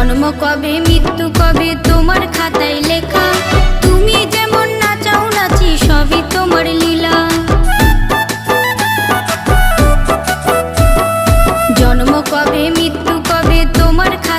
কবে, মৃত্যু কবে, তোমার খাতায় লেখা। তুমি যেমন নাচাও, নাচি সবই তোমার লীলা। জন্ম কবে, মৃত্যু কবে, তোমার খাতায়